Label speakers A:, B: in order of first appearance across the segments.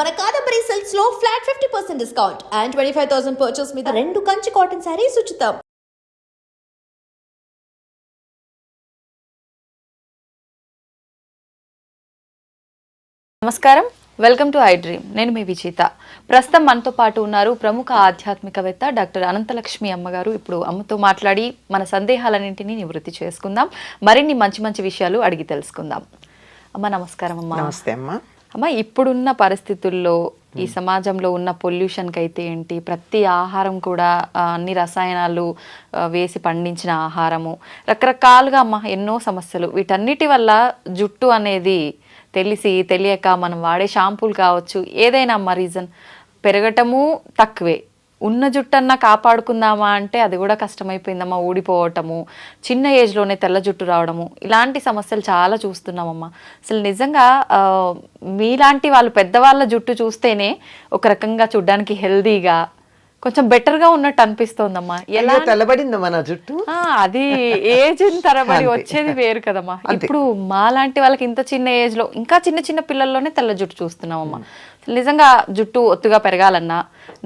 A: మన Kadambari సిల్క్స్లో flat fifty percent discount and twenty five thousand purchase మీద రెండు కంచి కాటన్ శారీస్ ఉచితం.
B: నమస్కారం. వెల్కమ్ టు ఐ డ్రీమ్ నేను మీ విజేత. ప్రస్తుతం మనతో పాటు ఉన్నారు ప్రముఖ ఆధ్యాత్మికవేత్త డాక్టర్ అనంతలక్ష్మి అమ్మగారు. ఇప్పుడు అమ్మతో మాట్లాడి మన సందేహాలన్నింటినీ నివృత్తి చేసుకుందాం. మరిన్ని మంచి మంచి విషయాలు అడిగి తెలుసుకుందాం. అమ్మ నమస్కారం అమ్మ.
C: నమస్తే అమ్మా.
B: అమ్మ ఇప్పుడున్న పరిస్థితుల్లో ఈ సమాజంలో ఉన్న పొల్యూషన్కి అయితే ఏంటి? ప్రతి ఆహారం కూడా అన్ని రసాయనాలు వేసి పండించిన ఆహారము. రకరకాలుగా అమ్మ ఎన్నో సమస్యలు. వీటన్నిటి వల్ల జుట్టు అనేది తెలిసి తెలియక మనం వాడే షాంపూలు కావచ్చు ఏదైనా అమ్మ రీజన్. పెరగటము తక్కువే. ఉన్న జుట్టన్నా కాపాడుకుందామా అంటే అది కూడా కష్టమైపోయిందమ్మా ఊడిపోవటము చిన్న ఏజ్లోనే తెల్ల జుట్టు రావడము. ఇలాంటి సమస్యలు చాలా చూస్తున్నామమ్మా. అసలు నిజంగా ఆ, మీలాంటి వాళ్ళు పెద్దవాళ్ళ జుట్టు చూస్తేనే ఒక రకంగా చూడ్డానికి హెల్దీగా కొంచెం బెటర్గా ఉన్నట్టు అనిపిస్తోందమ్మా. ఎలా
C: తెల్లబడిందమ్మా నా జుట్టు?
B: అది ఏజ్ తరబడి. వచ్చేది వేరు కదమ్మా. ఇప్పుడు మాలాంటి వాళ్ళకి ఇంత చిన్న ఏజ్లో ఇంకా చిన్న చిన్న పిల్లల్లోనే తెల్ల జుట్టు చూస్తున్నామమ్మా. నిజంగా జుట్టు ఒత్తుగా పెరగాలన్నా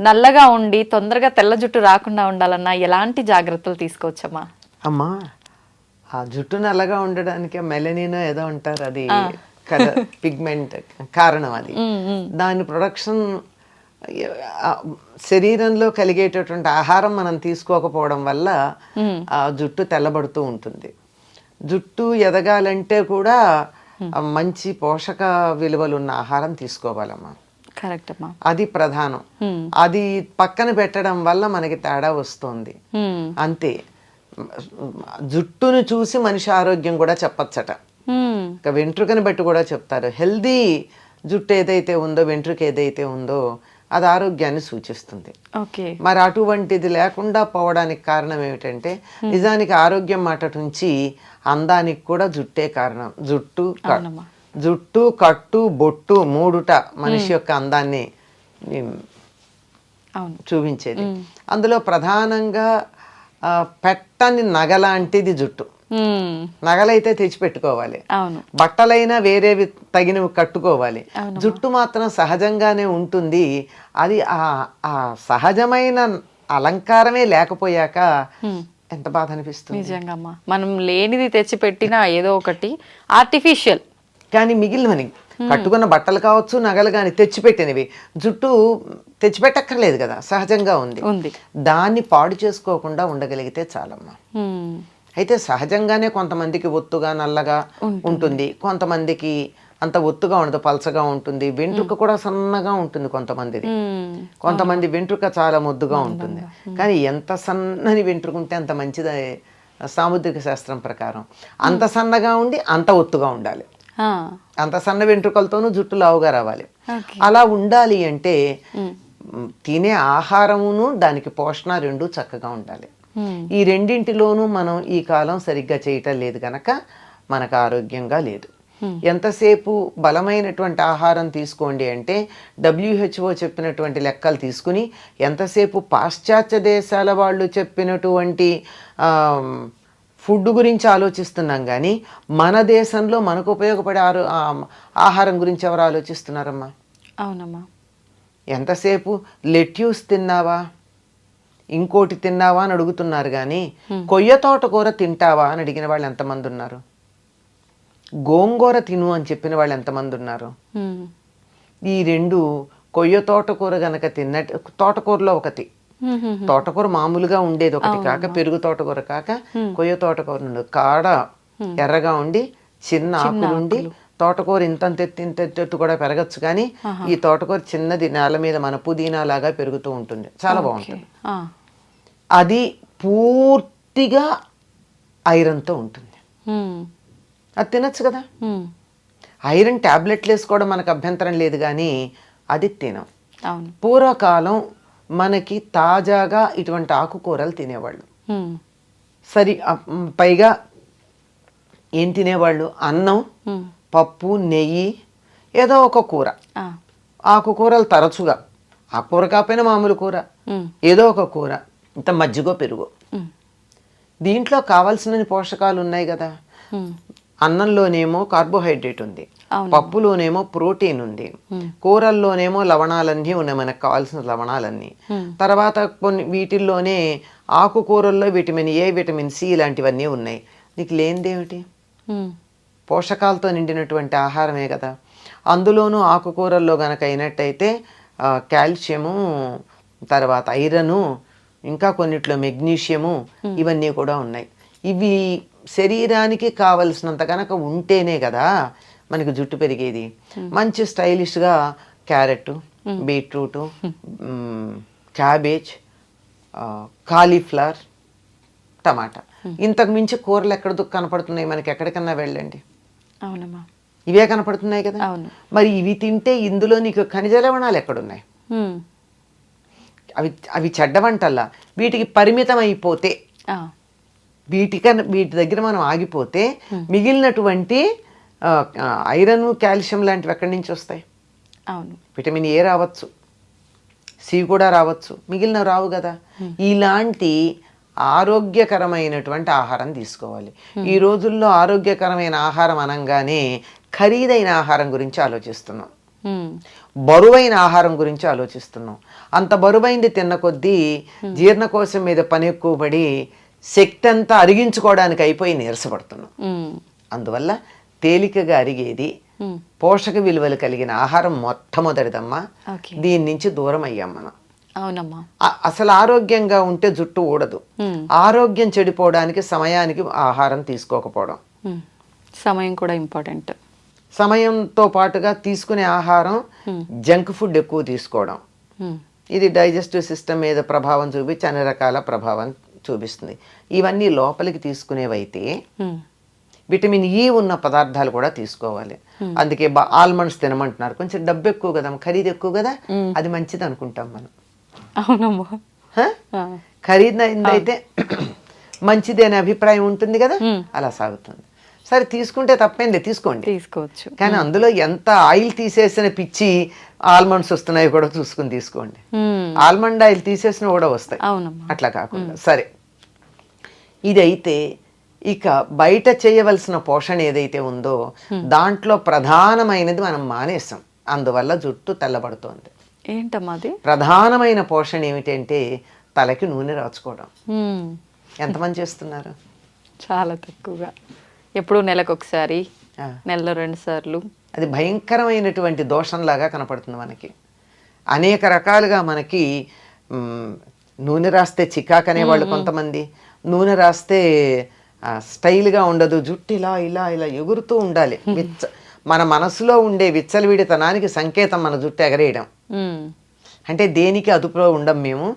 B: నల్లగా ఉండి తొందరగా తెల్ల జుట్టు రాకుండా ఉండాలన్నా ఎలాంటి జాగ్రత్తలు తీసుకోవచ్చమ్మా?
C: అమ్మా ఆ జుట్టు నల్లగా ఉండడానికి మెలనినో ఏదో అంటారు అది కలర్ పిగ్మెంట్ కారణం అది. దాని ప్రొడక్షన్ శరీరంలో కలిగేటటువంటి ఆహారం మనం తీసుకోకపోవడం వల్ల ఆ జుట్టు తెల్లబడుతూ ఉంటుంది. జుట్టు ఎదగాలంటే కూడా మంచి పోషక విలువలు ఉన్న ఆహారం తీసుకోవాలమ్మా.
B: కరెక్ట్ అమ్మా
C: అది ప్రధానం. అది పక్కన పెట్టడం వల్ల మనకి తేడా వస్తుంది. అంతే. జుట్టును చూసి మనిషి ఆరోగ్యం కూడా చెప్పచ్చట. ఇక వెంట్రుకని బట్టి కూడా చెప్తారు. హెల్దీ జుట్టు ఏదైతే ఉందో వెంట్రుక ఏదైతే ఉందో అది ఆరోగ్యాన్ని సూచిస్తుంది.
B: ఓకే.
C: మరి అటువంటిది లేకుండా పోవడానికి కారణం ఏమిటంటే నిజానికి ఆరోగ్యం మాట నుంచి అందానికి కూడా జుట్టే కారణం. జుట్టు. జుట్టు కట్టు బొట్టు మూడుట మనిషి యొక్క అందాన్ని చూపించేది. అందులో ప్రధానంగా పెట్టని నగలాంటిది జుట్టు. నగలైతే తెచ్చిపెట్టుకోవాలి.
B: అవును.
C: బట్టలైనా వేరేవి తగినవి కట్టుకోవాలి. జుట్టు మాత్రం సహజంగానే ఉంటుంది. అది ఆ ఆ సహజమైన అలంకారమే లేకపోయాక ఎంత బాధ అనిపిస్తుంది.
B: నిజంగా మనం లేనిది తెచ్చి పెట్టినా ఏదో ఒకటి. ఆర్టిఫిషియల్
C: కానీ మిగిలినవని. కట్టుకున్న బట్టలు కావచ్చు నగలు కానీ తెచ్చిపెట్టినవి. జుట్టు తెచ్చిపెట్టక్కర్లేదు కదా సహజంగా ఉంది. దాన్ని పాడు చేసుకోకుండా ఉండగలిగితే చాలమ్మా. అయితే సహజంగానే కొంతమందికి ఒత్తుగా నల్లగా ఉంటుంది. కొంతమందికి అంత ఒత్తుగా ఉండదు పలచగా ఉంటుంది. వెంట్రుక కూడా సన్నగా ఉంటుంది కొంతమందిది. కొంతమంది వెంట్రుక చాలా ముద్దుగా ఉంటుంది. కానీ ఎంత సన్నని వెంట్రుక ఉంటే అంత మంచిది సాముద్రిక శాస్త్రం ప్రకారం. అంత సన్నగా ఉండి అంత ఒత్తుగా ఉండాలి. అంత సన్న వెంట్రుకలతోనూ జుట్టు లావుగా రావాలి. అలా ఉండాలి అంటే తినే ఆహారమును దానికి పోషణ రెండు చక్కగా ఉండాలి. ఈ రెండింటిలోనూ మనం ఈ కాలం సరిగ్గా చేయటం లేదు కనుక మనకు ఆరోగ్యంగా లేదు. ఎంతసేపు బలమైనటువంటి ఆహారం తీసుకోండి అంటే డబ్ల్యూహెచ్ఓ చెప్పినటువంటి లెక్కలు తీసుకుని ఎంతసేపు పాశ్చాత్య దేశాల వాళ్ళు చెప్పినటువంటి ఫుడ్ గురించి ఆలోచిస్తున్నాం కానీ మన దేశంలో మనకు ఉపయోగపడే ఆరో ఆహారం గురించి ఎవరు ఆలోచిస్తున్నారమ్మా?
B: అవునమ్మా.
C: ఎంతసేపు లెట్యూస్ తిన్నావా? ఇంకోటి తిన్నావా అని అడుగుతున్నారు కానీ కొయ్య తోటకూర తింటావా అని అడిగిన వాళ్ళు ఎంతమంది ఉన్నారు? గోంగూర తిను అని చెప్పిన వాళ్ళు ఎంతమంది ఉన్నారు. ఈ రెండు కొయ్య తోటకూర గనక తిన్నట్టు తోటకూరలో ఒకటి. తోటకూర మామూలుగా ఉండేది ఒకటి కాక పెరుగు తోటకూర కాక కొయ్య తోటకూర ఉండదు కాడ ఎర్రగా ఉండి చిన్న ఆకులు ఉండి తోటకూర ఇంత ఇంత ఎత్తు కూడా పెరగచ్చు కానీ ఈ తోటకూర చిన్నది నేల మీద మన పుదీనా లాగా పెరుగుతూ ఉంటుంది. చాలా బాగుంటుంది. అది పూర్తిగా ఐరన్తో ఉంటుంది. అది తినచ్చు కదా. ఐరన్ టాబ్లెట్లు వేసుకోవడం మనకు అభ్యంతరం లేదు కానీ అది తినం. పూర్వకాలం మనకి తాజాగా ఇటువంటి ఆకుకూరలు తినేవాళ్ళు. సరి పైగా ఏం తినేవాళ్ళు అన్నం. పప్పు నెయ్యి ఏదో ఒక కూర. ఆకుకూరలు తరచుగా ఆ కూర కాకపోయినా మామూలు కూర. ఏదో ఒక కూర ఇంత మజ్జిగో పెరుగు. దీంట్లో కావాల్సిన పోషకాలు ఉన్నాయి కదా. అన్నంలోనేమో కార్బోహైడ్రేట్ ఉంది. పప్పులోనేమో ప్రోటీన్ ఉంది. కూరల్లోనేమో లవణాలన్నీ ఉన్నాయి మనకు కావాల్సిన లవణాలన్నీ. తర్వాత కొన్ని వీటిల్లోనే ఆకుకూరల్లో విటమిన్ ఏ విటమిన్ సి ఇలాంటివన్నీ ఉన్నాయి. నీకు లేనిదేమిటి? పోషకాలతో నిండినటువంటి ఆహారమే కదా. అందులోనూ ఆకుకూరల్లో గనక అయినట్టయితే కాల్షియము తర్వాత ఐరను ఇంకా కొన్నిట్లో మెగ్నీషియము ఇవన్నీ కూడా ఉన్నాయి. ఇవి శరీరానికి కావలసినంత గనక ఉంటేనే కదా మనకి జుట్టు పెరిగేది. మంచి స్టైలిష్గా carrot beetroot cabbage cauliflower tomato. ఇంతకు మించి కూరలు ఎక్కడ కనపడుతున్నాయి? మనకి ఎక్కడికన్నా వెళ్ళండి.
B: అవునమ్మా.
C: ఇవే కనపడుతున్నాయి కదా?
B: అవును.
C: మరి ఇవి తింటే ఇందులో నీకు ఖనిజ లవణాలు ఎక్కడున్నాయి? అవి అవి చెడ్డవంటల్లా వీటికి పరిమితం అయిపోతే వీటికన్నా వీటి దగ్గర మనం ఆగిపోతే మిగిలినటువంటి ఐరన్ కాల్షియం లాంటివి ఎక్కడి నుంచి వస్తాయి?
B: అవును.
C: విటమిన్ ఏ రావచ్చు? సి కూడా రావచ్చు. మిగిలిన రావు కదా. ఇలాంటి ఆరోగ్యకరమైనటువంటి ఆహారం తీసుకోవాలి. ఈ రోజుల్లో ఆరోగ్యకరమైన ఆహారం అనగానే ఖరీదైన ఆహారం గురించి ఆలోచిస్తున్నాం. బరువైన ఆహారం గురించి ఆలోచిస్తున్నాం. అంత బరువైంది తిన్న కొద్దీ జీర్ణకోశం మీద పని ఎక్కువ పడి శక్తి అంతా అరిగించుకోవడానికి అయిపోయి నీరసపడుతున్నాం. అందువల్ల తేలికగా అరిగేది
B: ఉమ్,
C: పోషక విలువలు కలిగిన ఆహారం మొట్టమొదటిదమ్మా. దీని నుంచి దూరం అయ్యాం మనం.
B: అవునమ్మా.
C: అసలు ఆరోగ్యంగా ఉంటే జుట్టు ఊడదు.
B: ఉమ్,
C: ఆరోగ్యం చెడిపోవడానికి సమయానికి ఆహారం తీసుకోకపోవడం.
B: ఉమ్. సమయం కూడా ఇంపార్టెంట్.
C: సమయంతో పాటుగా తీసుకునే ఆహారం జంక్ ఫుడ్ ఎక్కువ తీసుకోవడం. ఇది డైజెస్టివ్ సిస్టమ్ మీద ప్రభావం చూపించి అన్ని రకాల ప్రభావం చూపిస్తుంది. ఇవన్నీ లోపలికి తీసుకునేవైతే విటమిన్ ఈ ఉన్న పదార్థాలు కూడా తీసుకోవాలి. అందుకే బా ఆల్మండ్స్ తినమంటున్నారు. కొంచెం డబ్బు ఎక్కువ కదా ఖరీదు ఎక్కువ కదా అది మంచిది అనుకుంటాం మనం.
B: అవునమ్మా? ఆ,
C: ఖరీదైందైతే మంచిది అనే అభిప్రాయం ఉంటుంది కదా అలా సాగుతుంది. సరే తీసుకుంటే తప్పేం లేదు తీసుకోండి.
B: తీసుకోవచ్చు.
C: కానీ అందులో ఎంత ఆయిల్ తీసేసిన పిచ్చి ఆల్మండ్స్ వస్తున్నాయో కూడా చూసుకుని తీసుకోండి. ఆల్మండ్ ఆయిల్ తీసేసిన కూడా వస్తాయి. అట్లా కాకుండా. సరే. ఇదైతే ఇక బయట చేయవలసిన పోషణ ఏదైతే ఉందో దాంట్లో ప్రధానమైనది మనం మానేసాం అందువల్ల జుట్టు తెల్లబడుతోంది.
B: ఏంటమ్మా అది?
C: ప్రధానమైన పోషణ ఏమిటంటే తలకి నూనె రాచుకోవడం. ఎంతమంది చేస్తున్నారు?
B: చాలా తక్కువగా. ఎప్పుడు నెలకు ఒకసారి. నెలలో రెండు సార్లు.
C: అది భయంకరమైనటువంటి దోషంలాగా కనపడుతుంది మనకి. అనేక రకాలుగా మనకి నూనె రాస్తే చికాక్ అనేవాళ్ళు కొంతమంది. నూనె రాస్తే స్టైల్గా ఉండదు జుట్టు ఇలా ఇలా ఇలా ఎగురుతూ ఉండాలి. విచ్చ మన మనసులో ఉండే విచ్చలవిడితనానికి సంకేతం మన జుట్టు ఎగరేయడం. అంటే దేనికి అదుపులో ఉండం మేము?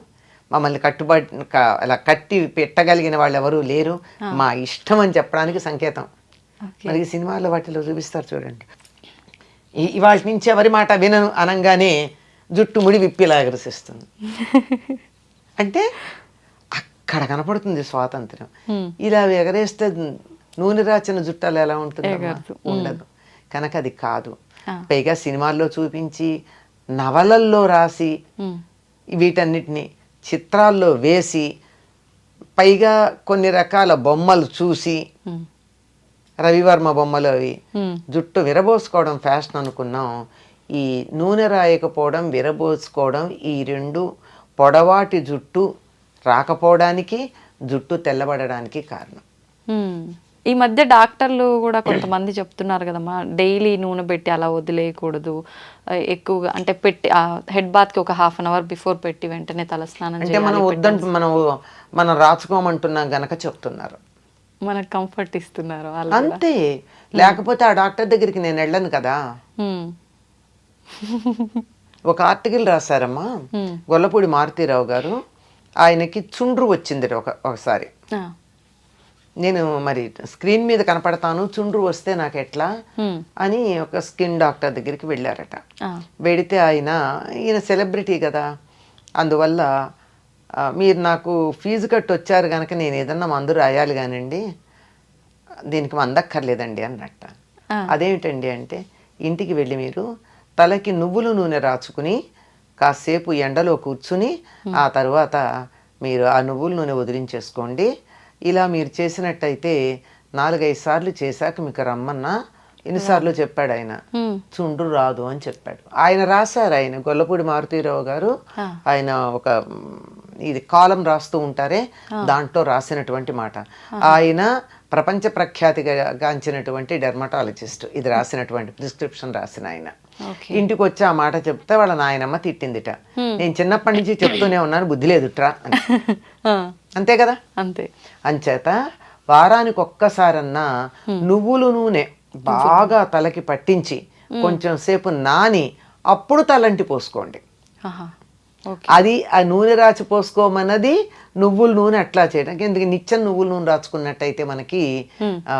C: మమ్మల్ని కట్టుబడి అలా కట్టి పెట్టగలిగిన వాళ్ళు ఎవరు లేరు మా ఇష్టం అని చెప్పడానికి సంకేతం. ఈ సినిమాల్లో వాటిలో చూపిస్తారు చూడండి. ఈ- ఇవాళ నుంచి ఎవరి మాట వినను అనగానే జుట్టు ముడి విప్పిలా ఎగరసిస్తుంది. అంటే అక్కడ కనపడుతుంది స్వాతంత్రం. ఇలా ఎగరేస్తే నూనె రాచిన జుట్టాలు ఎలా ఉంటుంది. ఉండదు. కనుక అది కాదు. పైగా సినిమాల్లో చూపించి నవలల్లో రాసి వీటన్నిటిని చిత్రాల్లో వేసి పైగా కొన్ని రకాల బొమ్మలు చూసి రవివర్మ బొమ్మలు అవి జుట్టు విరబోసుకోవడం ఫ్యాషన్ అనుకున్నాం. ఈ నూనె రాయకపోవడం విరబోసుకోవడం ఈ రెండు పొడవాటి జుట్టు రాకపోవడానికి జుట్టు తెల్లబడడానికి కారణం.
B: ఈ మధ్య డాక్టర్లు కూడా కొంతమంది చెప్తున్నారు కదమ్మా డైలీ నూనె పెట్టి అలా వదిలేయకూడదు. ఎక్కువగా అంటే పెట్టి హెడ్ బాత్కి ఒక హాఫ్ అన్ అవర్ బిఫోర్ పెట్టి వెంటనే తలస్నానం
C: అంటే మనం వద్దంటు మనం మనం రాచుకోమంటున్నాం గనక చెప్తున్నారు.
B: మనకు కంఫర్ట్ ఇస్తున్నారు.
C: అంతే. లేకపోతే ఆ డాక్టర్ దగ్గరికి నేను వెళ్ళను కదా. ఒక ఆర్టికల్ రాశారమ్మా. గొల్లపూడి మారుతీరావు గారు ఆయనకి చుండ్రు వచ్చింది ఒక ఒకసారి. నేను మరి స్క్రీన్ మీద కనపడతాను చుండ్రు వస్తే నాకు ఎట్లా? అని ఒక స్కిన్ డాక్టర్ దగ్గరికి వెళ్ళారట. వెడితే ఆయన ఈయన సెలబ్రిటీ కదా. అందువల్ల మీరు నాకు ఫీజు కట్టి వచ్చారు కనుక నేను ఏదన్నా మందు రాయాలి కానండి దీనికి మందక్కర్లేదండి అన్నట్ట. అదేమిటండి అంటే ఇంటికి వెళ్ళి మీరు తలకి నువ్వులు నూనె రాచుకుని కాసేపు ఎండలో కూర్చుని ఆ తర్వాత మీరు ఆ నువ్వుల నూనె వదిలించేసుకోండి. ఇలా మీరు చేసినట్టయితే నాలుగైదు సార్లు చేశాక మీకు రమ్మన్నా ఎన్నిసార్లు చెప్పాడు ఆయన. చుండ్రు రాదు అని చెప్పాడు. ఆయన రాశారు ఆయన. గొల్లపూడి మారుతీరావు గారు ఆయన ఒక ఇది కాలం రాస్తూ ఉంటారే దాంట్లో రాసినటువంటి మాట. ఆయన ప్రపంచ ప్రఖ్యాతిగా గాంచినటువంటి డెర్మటాలజిస్ట్. ఇది రాసినటువంటి ప్రిస్క్రిప్షన్ రాసిన ఆయన. ఇంటికి వచ్చి ఆ మాట చెప్తే వాళ్ళ నాయనమ్మ తిట్టిందిట. నేను చిన్నప్పటి నుంచి చెప్తూనే ఉన్నాను బుద్ధి లేదుట్రా అని. అంతే కదా?
B: అంతే.
C: అంచేత వారానికి ఒక్కసారన్నా నువ్వులు నూనె బాగా తలకి పట్టించి కొంచెం సేపు నాని అప్పుడు తలంటి పోసుకోండి. అది ఆ నూనె రాచి పోసుకోమన్నది నువ్వుల నూనె అట్లా చేయడానికి ఎందుకంటే నిత్యం నువ్వుల నూనె రాచుకున్నట్టయితే మనకి ఆ,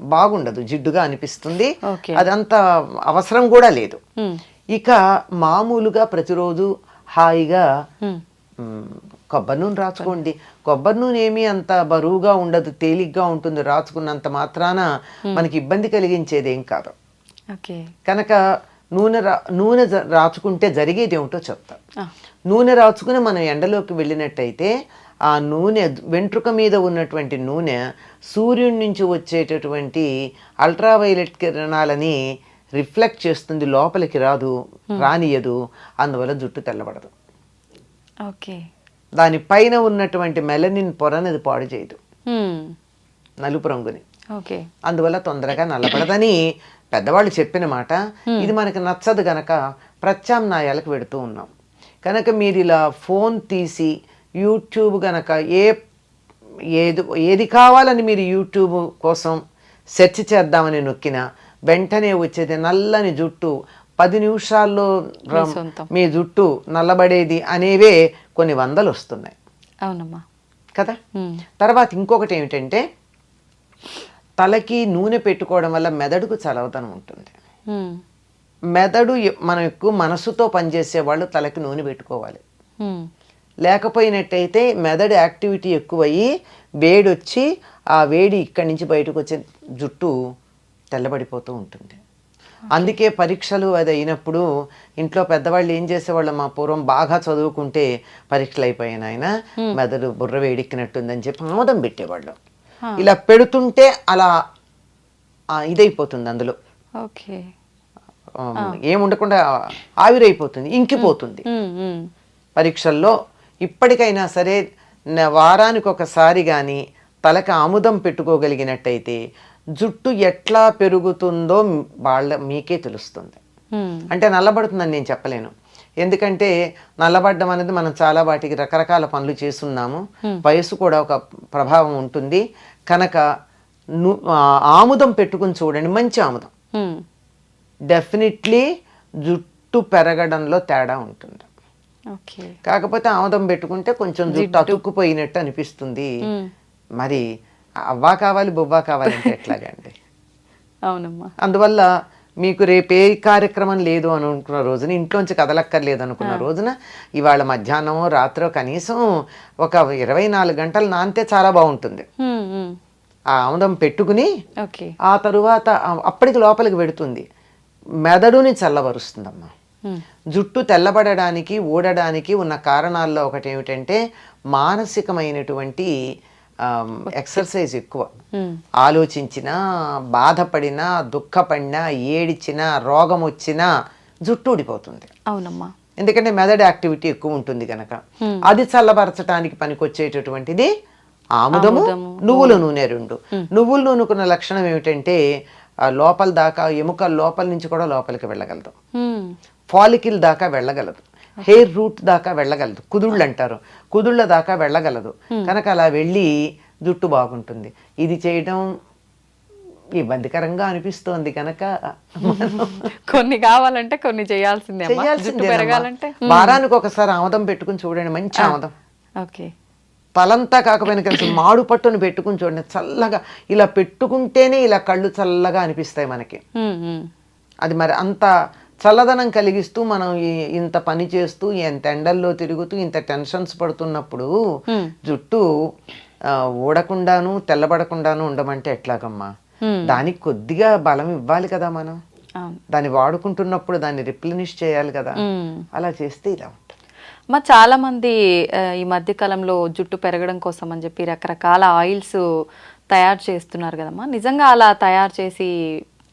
C: బాగుండదు జిడ్డుగా అనిపిస్తుంది. అదంత అవసరం కూడా లేదు. ఇక మామూలుగా ప్రతిరోజు హాయిగా కొబ్బరి నూనె రాచుకోండి. కొబ్బరి నూనె ఏమీ అంత బరువుగా ఉండదు తేలిగ్గా ఉంటుంది. రాచుకున్నంత మాత్రాన మనకి ఇబ్బంది కలిగించేది ఏం కాదు. కనుక నూనె రా నూనె రాచుకుంటే జరిగేది ఏమిటో చెప్తా. నూనె రాచుకుని మనం ఎండలోకి వెళ్ళినట్టయితే ఆ నూనె వెంట్రుక మీద ఉన్నటువంటి నూనె సూర్యుడి నుంచి వచ్చేటటువంటి అల్ట్రావైలెట్ కిరణాలని రిఫ్లెక్ట్ చేస్తుంది లోపలికి రాదు రానియదు అందువల్ల జుట్టు తెల్లబడదు.
B: ఓకే.
C: దానిపైన ఉన్నటువంటి మెలనిన్ పొరని అది పాడు చేయదు. నలుపు రంగుని.
B: ఓకే.
C: అందువల్ల తొందరగా నల్లబడదని పెద్దవాళ్ళు చెప్పిన మాట. ఇది మనకి నచ్చదు గనక ప్రత్యామ్నాయాలకు పెడుతూ ఉన్నాం. కనుక మీరు ఇలా ఫోన్ తీసి యూట్యూబ్ గనక ఏ ఏది ఏది కావాలని మీరు యూట్యూబ్ కోసం సెర్చ్ చేద్దామని నొక్కిన వెంటనే వచ్చేది నల్లని జుట్టు పది నిమిషాల్లో. మీ జుట్టు నల్లబడేది అనేవే కొన్ని వందలు వస్తున్నాయి
B: అవునమ్మా
C: కదా. తర్వాత ఇంకొకటి ఏమిటంటే తలకి నూనె పెట్టుకోవడం వల్ల మెదడుకు చలవతనం ఉంటుంది. మెదడు మనం ఎక్కువ మనసుతో పనిచేసే వాళ్ళు తలకి నూనె పెట్టుకోవాలి. లేకపోయినట్టయితే మెదడు యాక్టివిటీ ఎక్కువయ్యి వేడి వచ్చి ఆ వేడి ఇక్కడి నుంచి బయటకు వచ్చే జుట్టు తెల్లబడిపోతూ ఉంటుంది. అందుకే పరీక్షలు అది అయినప్పుడు ఇంట్లో పెద్దవాళ్ళు ఏం చేసేవాళ్ళు మా పూర్వం బాగా చదువుకుంటే పరీక్షలు అయిపోయాయి ఆయన మెదడు బుర్ర వేడెక్కినట్టుందని చెప్పి ఆమోదం పెట్టేవాళ్ళు. ఇలా పెడుతుంటే అలా ఇదైపోతుంది అందులో.
B: ఓకే.
C: ఏముండకుండా ఆవిరైపోతుంది ఇంకిపోతుంది. పరీక్షల్లో ఇప్పటికైనా సరే వారానికి ఒకసారి కానీ తలకి ఆముదం పెట్టుకోగలిగినట్టయితే జుట్టు ఎట్లా పెరుగుతుందో వాళ్ళ మీకే తెలుస్తుంది. అంటే నల్లబడుతుందని నేను చెప్పలేను. ఎందుకంటే నల్లబడ్డం అనేది మనం చాలా వాటికి రకరకాల పనులు చేస్తున్నాము. వయసు కూడా ఒక ప్రభావం ఉంటుంది. కనుక ఆముదం పెట్టుకుని చూడండి మంచి ఆముదం. డెఫినెట్లీ జుట్టు పెరగడంలో తేడా ఉంటుంది. కాకపోతే ఆముదం పెట్టుకుంటే కొంచెం జుట్టు అతుక్కుపోయినట్టు అనిపిస్తుంది. మరి అవ్వా కావాలి బొవ్వా కావాలంటే ఎట్లాగండి?
B: అవునమ్మా.
C: అందువల్ల మీకు రేపు ఏ కార్యక్రమం లేదు అని అనుకున్న రోజున ఇంట్లోంచి కదలక్కర్లేదు అనుకున్న రోజున ఇవాళ మధ్యాహ్నమో రాత్రో కనీసం ఒక ఇరవై నాలుగు గంటలు నానితే చాలా బాగుంటుంది. ఆ ఆముదం పెట్టుకుని
B: ఓకే.
C: ఆ తరువాత అప్పటికి లోపలికి పెడుతుంది మెదడుని చల్లబరుస్తుందమ్మా. జుట్టు తెల్లబడడానికి ఊడడానికి ఉన్న కారణాల్లో ఒకటి ఏమిటంటే మానసికమైనటువంటి ఎక్సర్సైజ్ ఎక్కువ.
B: హ్మ్.
C: ఆలోచించినా బాధపడినా దుఃఖపడినా ఏడిచినా రోగం వచ్చినా జుట్టు ఊడిపోతుంది.
B: అవునమ్మా.
C: ఎందుకంటే మెదడు యాక్టివిటీ ఎక్కువ ఉంటుంది కనుక అది చల్లబరచడానికి పనికొచ్చేటటువంటిది ఆముదము నువ్వుల నూనె రెండు. నువ్వుల నూనెకున్న లక్షణం ఏమిటంటే లోపల దాకా ఎముక లోపల నుంచి కూడా లోపలికి వెళ్ళగలదు. ఫాలికిల్ దాకా వెళ్ళగలదు. హెయిర్ రూట్ దాకా వెళ్ళగలదు. కుదుళ్ళు అంటారు. కుదుళ్ళ దాకా వెళ్ళగలదు. కనుక అలా వెళ్ళి జుట్టు బాగుంటుంది. ఇది చేయడం ఇబ్బందికరంగా అనిపిస్తోంది కనుక.
B: కొన్ని కావాలంటే కొన్ని చేయాల్సిందే
C: చేయాల్సిందేనమ్మా.
B: పెరగాలంటే.
C: వారానికి ఒకసారి ఆమదం పెట్టుకుని చూడండి. మంచి ఆమదం.
B: ఓకే.
C: తలంతా కాకపోయినా కలిసి మాడు పట్టును పెట్టుకుని చూడండి. చల్లగా ఇలా పెట్టుకుంటేనే ఇలా కళ్ళు చల్లగా అనిపిస్తాయి మనకి. అది మరి అంత చల్లదనం కలిగిస్తూ మనం ఇంత పని చేస్తూ ఎంత ఎండల్లో తిరుగుతూ ఇంత టెన్షన్స్ పడుతున్నప్పుడు జుట్టు ఊడకుండాను తెల్లబడకుండాను ఉండమంటే ఎట్లాగమ్మా? దానికి కొద్దిగా బలం ఇవ్వాలి కదా మనం. దాన్ని వాడుకుంటున్నప్పుడు దాన్ని రిప్లెనిష్ చేయాలి కదా. అలా చేస్తే ఇలా ఉంటుంది.
B: మా చాలా మంది ఈ మధ్య కాలంలో జుట్టు పెరగడం కోసం అని చెప్పి రకరకాల ఆయిల్స్ తయారు చేస్తున్నారు కదమ్మా. నిజంగా అలా తయారు చేసి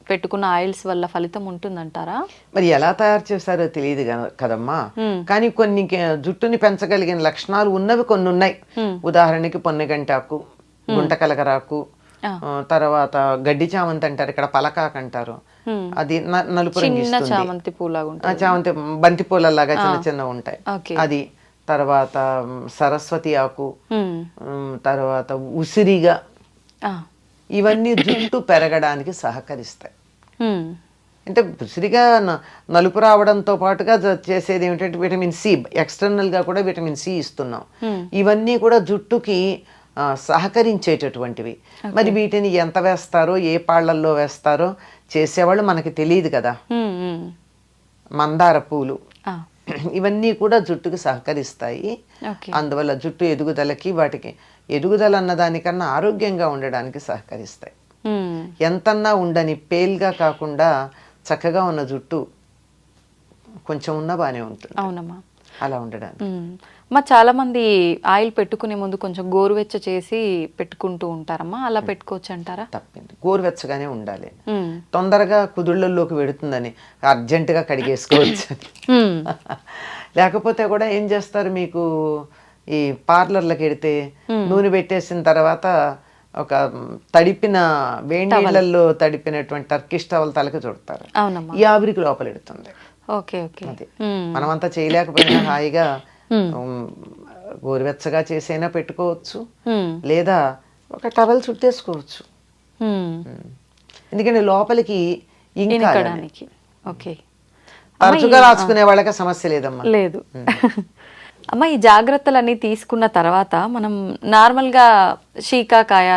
B: పెట్టుకున్న ఆయిల్స్ వల్ల ఫలితం ఉంటుందంటారా?
C: మరి ఎలా తయారు చేశారో తెలియదు కదమ్మా. కానీ కొన్ని జుట్టుని పెంచగలిగిన లక్షణాలు ఉన్నవి కొన్ని ఉన్నాయి. ఉదాహరణకి పొన్నగంటాకు.
B: ఆ,
C: తర్వాత గడ్డి చామంతి అంటారు ఇక్కడ పలకాకు అంటారు అది నలుపు.
B: చామంతి పూలాగా
C: చామంతి బంతి పూలలాగా చిన్న చిన్న ఉంటాయి. అది తర్వాత సరస్వతి ఆకు తర్వాత ఉసిరిగా. ఇవన్నీ జుట్టు పెరగడానికి సహకరిస్తాయి. అంటే ఉసిరిగా నలుపు రావడంతో పాటుగా చేసేది ఏమిటంటే విటమిన్ సి ఎక్స్టర్నల్గా కూడా విటమిన్ సి ఇస్తున్నాం ఇవన్నీ కూడా జుట్టుకి సహకరించేటటువంటివి మరి వీటిని ఎంత వేస్తారో ఏ పాళ్ళల్లో వేస్తారో చేసేవాళ్ళు మనకి తెలియదు కదా.
B: మ్మ్.
C: మందార పూలు. ఇవన్నీ కూడా జుట్టుకి సహకరిస్తాయి అందువల్ల జుట్టు ఎదుగుదలకి వాటికి ఎదుగుదల అన్నదానికన్నా ఆరోగ్యంగా ఉండడానికి సహకరిస్తాయి. ఎంతన్నా ఉండని పేల్గా కాకుండా చక్కగా ఉన్న జుట్టు కొంచెం ఉన్నా బాగానే ఉంటుంది.
B: అవునమ్మా.
C: అలా ఉండడానికి.
B: మా చాలా మంది ఆయిల్ పెట్టుకునే ముందు కొంచెం గోరువెచ్చ చేసి పెట్టుకుంటూ ఉంటారమ్మా. అలా పెట్టుకోవచ్చు అంటారా
C: తప్పింది గోరువెచ్చగానే ఉండాలి. తొందరగా కుదుళ్ళల్లోకి వెడుతుందని అర్జెంటుగా కడిగేసుకోవచ్చు. లేకపోతే కూడా ఏం చేస్తారు మీకు? ఈ పార్లర్లకు వెడితే నూనె పెట్టేసిన తర్వాత ఒక తడిపిన వేడి నీళ్ళల్లో తడిపినటువంటి టర్కిష్ టవల్ తలకి చుడతారు. ఈ ఆవిరికి లోపల ఎడుతుంది
B: ఓకే ఓకే.
C: మనమంతా చేయలేకపోయినా హాయిగా గోరువెచ్చగా చేసైనా పెట్టుకోవచ్చు. లేదా ఒక టవల్ చుట్టేసుకోవచ్చు. ఎందుకంటే లోపలికి ఇంకా
B: ఓకే.
C: తరచుగా రాసుకునే వాళ్ళకి సమస్య లేదమ్మా.
B: లేదు. అమ్మ ఈ జాగ్రత్తలన్నీ తీసుకున్న తర్వాత మనం నార్మల్గా శీకాకాయ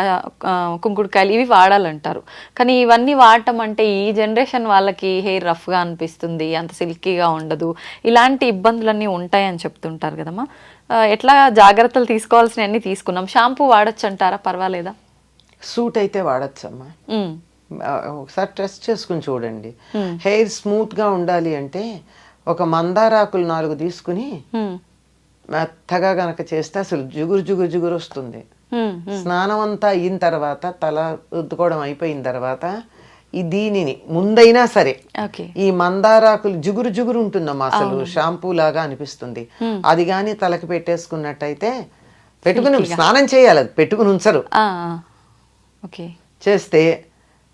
B: కుంకుడుకాయలు ఇవి వాడాలంటారు. కానీ ఇవన్నీ వాడటం అంటే ఈ జనరేషన్ వాళ్ళకి హెయిర్ రఫ్గా అనిపిస్తుంది అంత సిల్కీగా ఉండదు. ఇలాంటి ఇబ్బందులన్నీ ఉంటాయని చెప్తుంటారు కదమ్మా. ఎట్లా జాగ్రత్తలు తీసుకోవాల్సినవన్నీ తీసుకున్నాం. షాంపూ వాడచ్చు అంటారా పర్వాలేదా?
C: సూట్ అయితే వాడచ్చమ్మా. ఒకసారి టెస్ట్ చేసుకుని చూడండి. హెయిర్ స్మూత్గా ఉండాలి అంటే ఒక మందారాకులు నాలుగు తీసుకుని మెత్తగా గనక చేస్తే అసలు జుగురు జుగురు జుగురు వస్తుంది. స్నానం అంతా అయిన తర్వాత తల రుద్దుకోవడం అయిపోయిన తర్వాత ఈ దీనిని ముందైనా సరే ఈ మందారాకులు జుగురు జుగురు ఉంటుందమ్మా అసలు షాంపూ లాగా అనిపిస్తుంది. అది కానీ తలకి పెట్టేసుకున్నట్టయితే పెట్టుకుని స్నానం చేయాలి అది పెట్టుకుని ఉంచరు. చేస్తే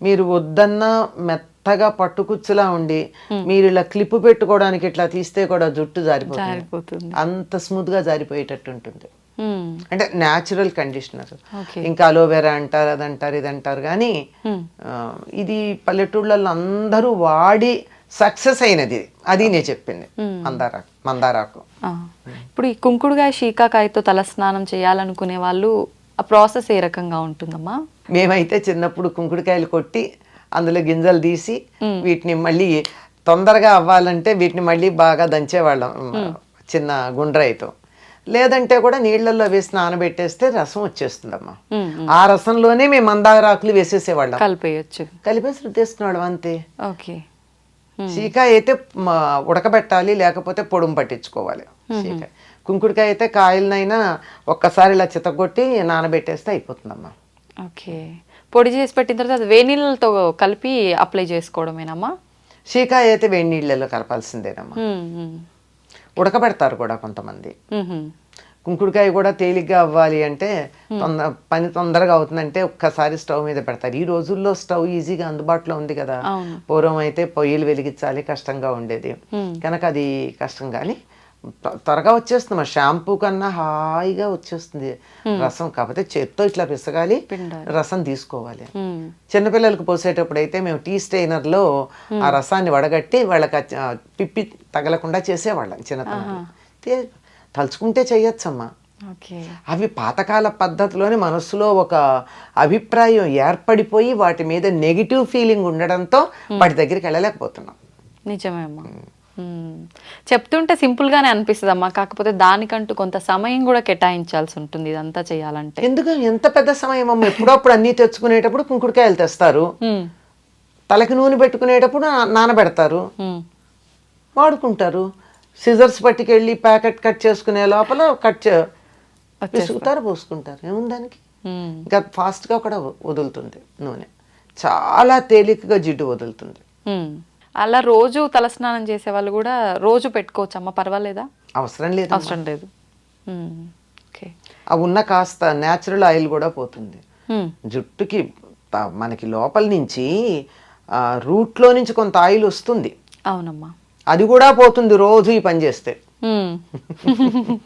C: మీరు వద్దన్నా మెత్తగా పట్టుకుచ్చులా ఉండి మీరు ఇలా క్లిప్ పెట్టుకోవడానికి ఇట్లా తీస్తే కూడా జుట్టు జారిపోతుంది. అంత స్మూత్గా జారిపోయేటట్టు ఉంటుంది. అంటే న్యాచురల్ కండిషనర్ ఇంకా అలోవెరా అంటారు అది అంటారు ఇది అంటారు కానీ ఇది పల్లెటూళ్ళల్లో అందరూ వాడి సక్సెస్ అయినది. అది నేను చెప్పింది. మందారాకు. మందారాకు.
B: ఇప్పుడు ఈ శీకాకాయతో తల స్నానం చేయాలనుకునే వాళ్ళు ఆ ప్రాసెస్ ఏ రకంగా ఉంటుందమ్మా?
C: మేమైతే చిన్నప్పుడు కుంకుడుకాయలు కొట్టి అందులో గింజలు తీసి వీటిని మళ్ళీ తొందరగా అవ్వాలంటే వీటిని మళ్ళీ బాగా దంచేవాళ్ళం చిన్న గుండ్రాయితో. లేదంటే కూడా నీళ్ళల్లో వేసి నానబెట్టేస్తే రసం వచ్చేస్తుందమ్మా. ఆ రసంలోనే మేము మందారాకులు వేసేసేవాళ్ళం.
B: కలిపేయచ్చు.
C: కలిపేసి రుద్దేసుకునేవాళ్ళం అంతే.
B: ఓకే.
C: శీకాయ అయితే ఉడకబెట్టాలి లేకపోతే పొడుము పట్టించుకోవాలి. శీకాయ కుంకుడుకాయ అయితే కాయలనైనా ఒక్కసారి ఇలా చితగొట్టి నానబెట్టేస్తే అయిపోతుందమ్మా.
B: ఓకే. పొడి చేసి పెట్టిన తర్వాత అది నీళ్ళతో కలిపి అప్లై చేసుకోవడమేనమ్మా?
C: శీకాయ అయితే వేడి నీళ్ళలో కలపాల్సిందేనమ్మా ఉడకబెడతారు కూడా కొంతమంది. కుంకుడుకాయ కూడా తేలిగ్గా అవ్వాలి అంటే తొందర పని తొందరగా అవుతుందంటే ఒక్కసారి స్టవ్ మీద పెడతారు. ఈ రోజుల్లో స్టవ్ ఈజీగా అందుబాటులో ఉంది కదా. పూర్వం అయితే పొయ్యిలు వెలిగించాలి కష్టంగా ఉండేది. కనుక అది కష్టం కానీ త్వరగా వచ్చేస్తుంది. మరి షాంపూ కన్నా హాయిగా వచ్చేస్తుంది రసం. కాకపోతే చేత్తో ఇట్లా పిసగాలి. రసం తీసుకోవాలి. చిన్నపిల్లలకు పోసేటప్పుడు అయితే మేము టీ స్టెయినర్లో ఆ రసాన్ని వడగట్టి వాళ్ళకి పిప్పి తగలకుండా చేసేవాళ్ళం చిన్నతనంలో. తే- తలుచుకుంటే చెయ్యొచ్చమ్మా.
B: ఓకే.
C: అవి పాతకాల పద్ధతిలోని మనస్సులో ఒక అభిప్రాయం ఏర్పడిపోయి వాటి మీద నెగిటివ్ ఫీలింగ్ ఉండడంతో వాటి దగ్గరికి వెళ్ళలేకపోతున్నాం.
B: నిజమే అమ్మా. చెప్తుంటే సింపుల్ గానే అనిపిస్తుంది అమ్మా కాకపోతే దానికంటూ కొంత సమయం కూడా కేటాయించాల్సి ఉంటుంది. ఇదంతా చేయాలంటే.
C: ఎందుకు? ఎంత పెద్ద సమయం అమ్మ ఎప్పుడప్పుడు అన్నీ తెచ్చుకునేటప్పుడు కుంకుడుకాయలు తెస్తారు. తలకి నూనె పెట్టుకునేటప్పుడు నానబెడతారు. వాడుకుంటారు. సిజర్స్ పట్టుకెళ్ళి ప్యాకెట్ కట్ చేసుకునే లోపల కట్ చే విసుగుతారు పోసుకుంటారు. ఏముంది దానికి? ఇంకా ఫాస్ట్గా కూడా వదులుతుంది నూనె. చాలా తేలికగా జిడ్డు వదులుతుంది.
B: అలా రోజు తలస్నానం చేసే వాళ్ళు కూడా రోజు పెట్టుకోవచ్చు అమ్మ పర్వాలేదా?
C: అవసరం లేదు
B: అవసరం లేదు. ఓకే.
C: ఆ ఉన్న కాస్త న్యాచురల్ ఆయిల్ కూడా పోతుంది. జుట్టుకి మనకి లోపల నుంచి రూట్లో నుంచి కొంత ఆయిల్ వస్తుంది.
B: అవునమ్మా.
C: అది కూడా పోతుంది రోజు ఈ పని చేస్తే.